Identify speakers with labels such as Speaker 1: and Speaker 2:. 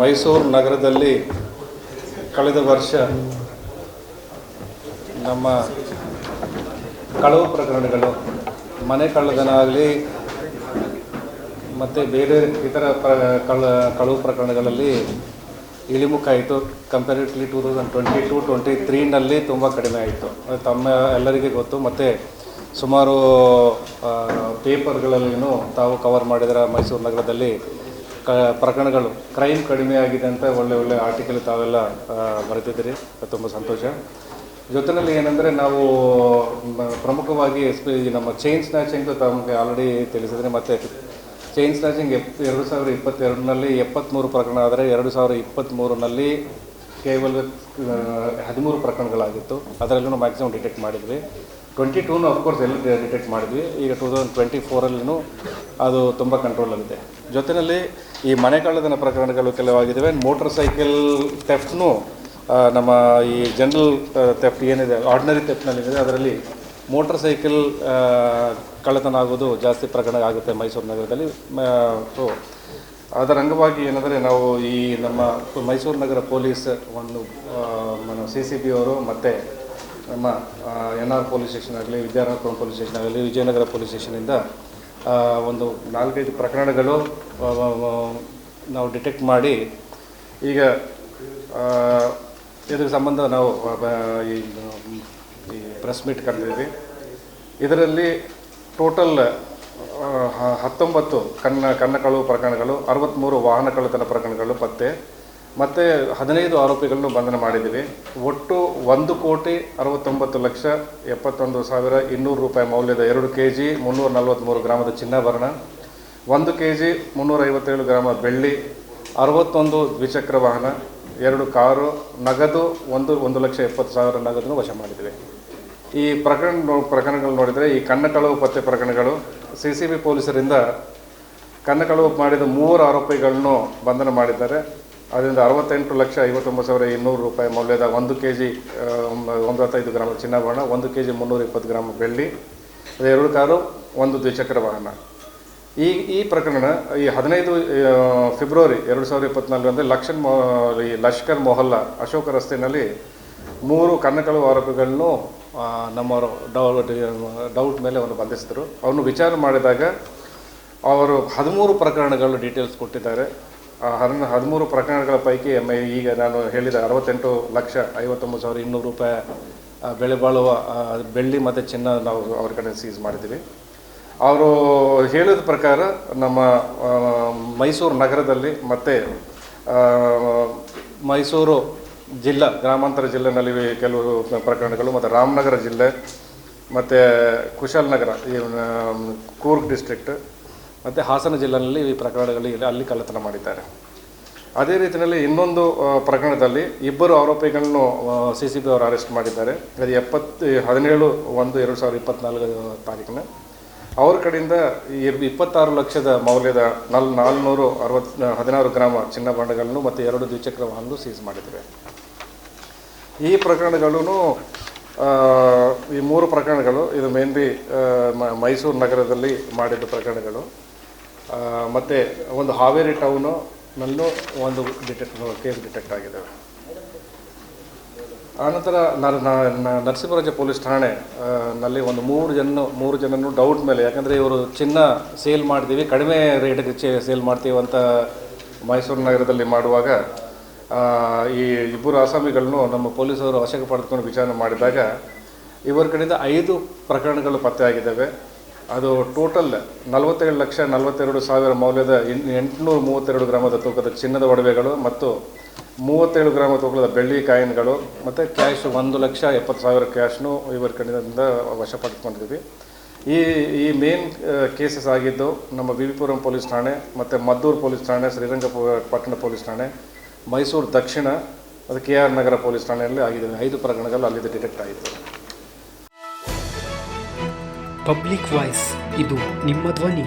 Speaker 1: ಮೈಸೂರು ನಗರದಲ್ಲಿ ಕಳೆದ ವರ್ಷ ನಮ್ಮ ಕಳವು ಪ್ರಕರಣಗಳು, ಮನೆ ಕಳ್ಳತನ ಆಗಲಿ ಮತ್ತು ಬೇರೆ ಇತರ ಪ್ರ ಕಳ ಕಳವು ಪ್ರಕರಣಗಳಲ್ಲಿ ಇಳಿಮುಖ ಆಯಿತು comparatively two thousand twenty two twenty ತ್ರೀನಲ್ಲಿ ತುಂಬ ಕಡಿಮೆ ಆಯಿತು. ತಮ್ಮ ಎಲ್ಲರಿಗೆ ಗೊತ್ತು. ಮತ್ತು ಸುಮಾರು ಪೇಪರ್ಗಳಲ್ಲಿನೂ ತಾವು ಕವರ್ ಮಾಡಿದರ ಮೈಸೂರು ನಗರದಲ್ಲಿ ಪ್ರಕರಣಗಳು ಕ್ರೈಮ್ ಕಡಿಮೆ ಆಗಿದೆ ಅಂತ ಒಳ್ಳೆ ಒಳ್ಳೆ ಆರ್ಟಿಕಲ್ ತಾವೆಲ್ಲ ಬರೆದಿದ್ದೀರಿ. ತುಂಬ ಸಂತೋಷ. ಜೊತೆಯಲ್ಲಿ ಏನಂದರೆ ನಾವು ಪ್ರಮುಖವಾಗಿ ಎಸ್ಪೆ ನಮ್ಮ ಚೈನ್ ಸ್ನ್ಯಾಚಿಂಗ್ ತಮಗೆ ಆಲ್ರೆಡಿ ತಿಳಿಸಿದ್ರೆ ಮತ್ತೆ ಚೈನ್ ಸ್ನ್ಯಾಚಿಂಗ್ ಎಪ್, ಎರಡು ಸಾವಿರ ಇಪ್ಪತ್ತೆರಡರಲ್ಲಿ ಎಪ್ಪತ್ತ್ಮೂರು ಪ್ರಕರಣ ಆದರೆ ಎರಡು ಸಾವಿರ ಇಪ್ಪತ್ತ್ಮೂರರಲ್ಲಿ ಕೇವಲ ಹದಿಮೂರು ಪ್ರಕರಣಗಳಾಗಿತ್ತು. ಅದರಲ್ಲೂ ಮ್ಯಾಕ್ಸಿಮಮ್ ಡಿಟೆಕ್ಟ್ ಮಾಡಿದ್ವಿ. ಟ್ವೆಂಟಿ ಟೂನು ಅಫ್ಕೋರ್ಸ್ ಎಲ್ಲ ಡಿಟೆಕ್ಟ್ ಮಾಡಿದ್ವಿ. ಈಗ ಟೂ ತೌಸಂಡ್ ಟ್ವೆಂಟಿ ಫೋರಲ್ಲೂ ಅದು ತುಂಬ ಕಂಟ್ರೋಲಲ್ಲಿದೆ ಜೊತೆಯಲ್ಲಿ ಈ ಮನೆ ಕಳ್ಳತನ ಪ್ರಕರಣಗಳು ಕೆಲವಾಗಿದ್ದಾವೆ ಮೋಟರ್ ಸೈಕಲ್ ಟೆಫ್ಟ್ನು ನಮ್ಮ ಈ ಜನರಲ್ ಥೆಫ್ಟ್ ಏನಿದೆ ಆರ್ಡಿನರಿ ಥೆಫ್ಟ್ನಲ್ಲಿದೆ ಅದರಲ್ಲಿ ಮೋಟರ್ ಸೈಕಲ್ ಕಳ್ಳತನ ಆಗೋದು ಜಾಸ್ತಿ ಪ್ರಕರಣ ಆಗುತ್ತೆ ಮೈಸೂರು ನಗರದಲ್ಲಿ. ಸೊ ಅದರ ಅಂಗವಾಗಿ ಏನಂದರೆ ನಾವು ಈ ನಮ್ಮ ಮೈಸೂರು ನಗರ ಪೊಲೀಸ್ ಒಂದು ಸಿ ಸಿ ಬಿ ಅವರು ಮತ್ತು ನಮ್ಮ ಎನ್ ಆರ್ ಪೊಲೀಸ್ ಸ್ಟೇಷನ್ ಆಗಲಿ ವಿದ್ಯಾನಗರ ಪೊಲೀಸ್ ಸ್ಟೇಷನ್ ಆಗಲಿ, ವಿಜಯನಗರ ಪೊಲೀಸ್ ಸ್ಟೇಷನಿಂದ ಒಂದು ನಾಲ್ಕೈದು ಪ್ರಕರಣಗಳು ನಾವು ಡಿಟೆಕ್ಟ್ ಮಾಡಿ, ಈಗ ಇದ್ರ ಸಂಬಂಧ ನಾವು ಈ ಪ್ರೆಸ್ ಮೀಟ್ ಕರೆದಿದ್ವಿ ಇದರಲ್ಲಿ ಟೋಟಲ್ ಹತ್ತೊಂಬತ್ತು ಕಣ್ಣ ಕಣ್ಣ ಕಳುವು ಪ್ರಕರಣಗಳು ಅರವತ್ತ್ಮೂರು ವಾಹನ ಕಳ್ಳತನ ಪ್ರಕರಣಗಳು ಪತ್ತೆ. ಮತ್ತು ಹದಿನೈದು ಆರೋಪಿಗಳನ್ನು ಬಂಧನ ಮಾಡಿದ್ದೀವಿ. ಒಟ್ಟು ಒಂದು ಕೋಟಿ ಅರವತ್ತೊಂಬತ್ತು ಲಕ್ಷ ಎಪ್ಪತ್ತೊಂದು ಸಾವಿರ ಇನ್ನೂರು ರೂಪಾಯಿ ಮೌಲ್ಯದ ಎರಡು ಕೆ ಜಿ ಮುನ್ನೂರ ನಲ್ವತ್ತ್ಮೂರು ಗ್ರಾಮದ ಚಿನ್ನಾಭರಣ, ಒಂದು ಕೆ ಜಿ ಮುನ್ನೂರೈವತ್ತೇಳು ಗ್ರಾಮ ಬೆಳ್ಳಿ, ಅರವತ್ತೊಂದು ದ್ವಿಚಕ್ರ ವಾಹನ, ಎರಡು ಕಾರು, ನಗದು ಒಂದು ಒಂದು ಲಕ್ಷ ಎಪ್ಪತ್ತು ಸಾವಿರ ನಗದನ್ನು ವಶ ಮಾಡಿದ್ದೀವಿ ಈ ಪ್ರಕರಣ ಪ್ರಕರಣಗಳು ನೋಡಿದರೆ ಈ ಕಣ್ಣ ಕಳವು ಪತ್ತೆ ಪ್ರಕರಣಗಳು, ಸಿ ಸಿ ಬಿ ಪೊಲೀಸರಿಂದ ಕಣ್ಣ ಕಳವು ಮಾಡಿದ ಮೂವರು ಆರೋಪಿಗಳನ್ನು ಬಂಧನ ಮಾಡಿದ್ದಾರೆ. ಅದರಿಂದ ಅರವತ್ತೆಂಟು ಲಕ್ಷ ಐವತ್ತೊಂಬತ್ತು ಸಾವಿರ ಇನ್ನೂರು ರೂಪಾಯಿ ಮೌಲ್ಯದ ಒಂದು ಕೆ ಜಿ ಒಂಬತ್ತೈದು ಗ್ರಾಮ ಚಿನ್ನಾಭರಣ ಒಂದು ಕೆ ಜಿ ಮುನ್ನೂರ ಇಪ್ಪತ್ತು ಗ್ರಾಮ ಬೆಳ್ಳಿ ಎರಡು ಕಾರು ಒಂದು ದ್ವಿಚಕ್ರ ವಾಹನ. ಈ ಈ ಪ್ರಕರಣ ಈ ಹದಿನೈದು ಫೆಬ್ರವರಿ ಎರಡು ಸಾವಿರದ ಅಂದರೆ ಲಕ್ಷನ್ ಮೊ ಈ ಲಷ್ಕರ್ ಮೊಹಲ್ಲಾ ಅಶೋಕ ರಸ್ತೆಯಲ್ಲಿ ಮೂರು ಕನ್ನಕಳು ಆರೋಪಿಗಳನ್ನು ಆ, ನಮ್ಮವರು ಡೌಟ್ ಡೌಟ್ ಮೇಲೆ ಅವನು ಬಂಧಿಸಿದರು. ಅವನು ವಿಚಾರ ಮಾಡಿದಾಗ ಅವರು ಹದಿಮೂರು ಪ್ರಕರಣಗಳು ಡೀಟೇಲ್ಸ್ ಕೊಟ್ಟಿದ್ದಾರೆ. ಹದಿನ ಹದಿಮೂರು ಪ್ರಕರಣಗಳ ಪೈಕಿ ಈಗ ನಾನು ಹೇಳಿದ ಅರವತ್ತೆಂಟು ಲಕ್ಷ ಐವತ್ತೊಂಬತ್ತು ಸಾವಿರ ಇನ್ನೂರು ರೂಪಾಯಿ ಬೆಳೆ ಬಾಳುವ ಬೆಳ್ಳಿ ಮತ್ತು ಚಿನ್ನ ನಾವು ಅವ್ರ ಕಡೆ ಸೀಸ್ ಮಾಡಿದ್ದೀವಿ. ಅವರು ಹೇಳಿದ ಪ್ರಕಾರ ನಮ್ಮ ಮೈಸೂರು ನಗರದಲ್ಲಿ ಮತ್ತು ಮೈಸೂರು ಜಿಲ್ಲಾ, ಗ್ರಾಮಾಂತರ ಜಿಲ್ಲೆನಲ್ಲಿ ಕೆಲವು ಪ್ರಕರಣಗಳು ಮತ್ತು ರಾಮನಗರ ಜಿಲ್ಲೆ, ಮತ್ತು ಕುಶಾಲನಗರ ಕೂರ್ಗ್ ಡಿಸ್ಟ್ರಿಕ್ಟ್ ಮತ್ತು ಹಾಸನ ಜಿಲ್ಲೆಯಲ್ಲಿ ಈ ಪ್ರಕರಣಗಳಲ್ಲಿ ಅಲ್ಲಿ ಕಳ್ಳತನ ಮಾಡಿದ್ದಾರೆ. ಅದೇ ರೀತಿಯಲ್ಲಿ ಇನ್ನೊಂದು ಪ್ರಕರಣದಲ್ಲಿ ಇಬ್ಬರು ಆರೋಪಿಗಳನ್ನು ಸಿ ಸಿ ಬಿ ಅವರು ಅರೆಸ್ಟ್ ಮಾಡಿದ್ದಾರೆ. ಅದು ಎಪ್ಪತ್ತು, ಹದಿನೇಳು ಒಂದು ಎರಡು ಸಾವಿರದ ಇಪ್ಪತ್ತ್ನಾಲ್ಕು ತಾರೀಕಿನ. ಅವ್ರ ಕಡೆಯಿಂದ ಇರ್- ಇಪ್ಪತ್ತಾರು ಲಕ್ಷದ ಮೌಲ್ಯದ ನಲ್, ನಾಲ್ನೂರು ಅರವತ್ ಹದಿನಾರು ಗ್ರಾಮ ಚಿನ್ನಬಣ್ಣಗಳನ್ನು ಮತ್ತು ಎರಡು ದ್ವಿಚಕ್ರ ವಾಹನ ಸೀಸ್ ಮಾಡಿದ್ದಾರೆ. ಈ ಪ್ರಕರಣಗಳೂ ಈ ಮೂರು ಪ್ರಕರಣಗಳು, ಇದು ಮೇನ್ಲಿ ಮೈಸೂರು ನಗರದಲ್ಲಿ ಮಾಡಿದ ಪ್ರಕರಣಗಳು. ಮತ್ತು ಒಂದು ಹಾವೇರಿ ಟೌನು ನಲ್ಲೂ ಒಂದು ಡಿಟೆಕ್ಟ್ ಕೇಸ್ ಡಿಟೆಕ್ಟ್ ಆಗಿದ್ದಾವೆ. ಆನಂತರ ನರಸಿಂಹರಾಜ ಪೊಲೀಸ್ ಠಾಣೆ ನಲ್ಲಿ ಒಂದು ಮೂರು ಜನ, ಮೂರು ಜನನು ಡೌಟ್ ಮೇಲೆ, ಯಾಕಂದರೆ ಇವರು ಚಿನ್ನ ಸೇಲ್ ಮಾಡ್ತೀವಿ, ಕಡಿಮೆ ರೇಟಿಗೆ ಸೇಲ್ ಮಾಡ್ತೀವಿ ಅಂತ ಮೈಸೂರು ನಗರದಲ್ಲಿ ಮಾಡುವಾಗ ಈ ಇಬ್ಬರು ಆಸಾಮಿಗಳನ್ನು ನಮ್ಮ ಪೊಲೀಸರು ವಶಕ್ಕೆ ಪಡೆದುಕೊಂಡು ವಿಚಾರಣೆ ಮಾಡಿದಾಗ ಇವರ ಕಡೆಯಿಂದ ಐದು ಪ್ರಕರಣಗಳು ಪತ್ತೆಯಾಗಿದ್ದಾವೆ. ಅದು ಟೋಟಲ್ ನಲವತ್ತೇಳು ಲಕ್ಷ ನಲವತ್ತೆರಡು ಸಾವಿರ ಮೌಲ್ಯದ ಎಂಟುನೂರ ಮೂವತ್ತೆರಡು ಗ್ರಾಮದ ತೂಕದ ಚಿನ್ನದ ಒಡವೆಗಳು ಮತ್ತು ಮೂವತ್ತೇಳು ಗ್ರಾಮ ತೂಕದ ಬೆಳ್ಳಿ ಕಾಯಿನ್ಗಳು ಮತ್ತು ಕ್ಯಾಶ್ ಒಂದು ಲಕ್ಷ ಎಪ್ಪತ್ತು ಸಾವಿರ ಕ್ಯಾಶ್ನು ಇವರ ಕಡೆಯಿಂದ ವಶಪಡಿಸ್ಕೊಂಡಿದ್ದೀವಿ. ಈ ಈ ಮೇನ್ ಕೇಸಸ್ ಆಗಿದ್ದು ನಮ್ಮ ವಿ ವಿ ಪುರಂ ಪೊಲೀಸ್ ಠಾಣೆ ಮತ್ತು ಮದ್ದೂರು ಪೊಲೀಸ್ ಠಾಣೆ ಶ್ರೀರಂಗಪಟ್ಟಣ ಪೊಲೀಸ್ ಠಾಣೆ ಮೈಸೂರು ದಕ್ಷಿಣ, ಅದು ಕೆ ಆರ್ ನಗರ ಪೊಲೀಸ್ ಠಾಣೆಯಲ್ಲಿ ಆಗಿದೆ. ಐದು ಪ್ರಕರಣಗಳು ಅಲ್ಲಿದೆ ಡಿಟೆಕ್ಟ್ ಆಯಿತು
Speaker 2: ಪಬ್ಲಿಕ್ ವಾಯ್ಸ್, ಇದು ನಿಮ್ಮ ಧ್ವನಿ.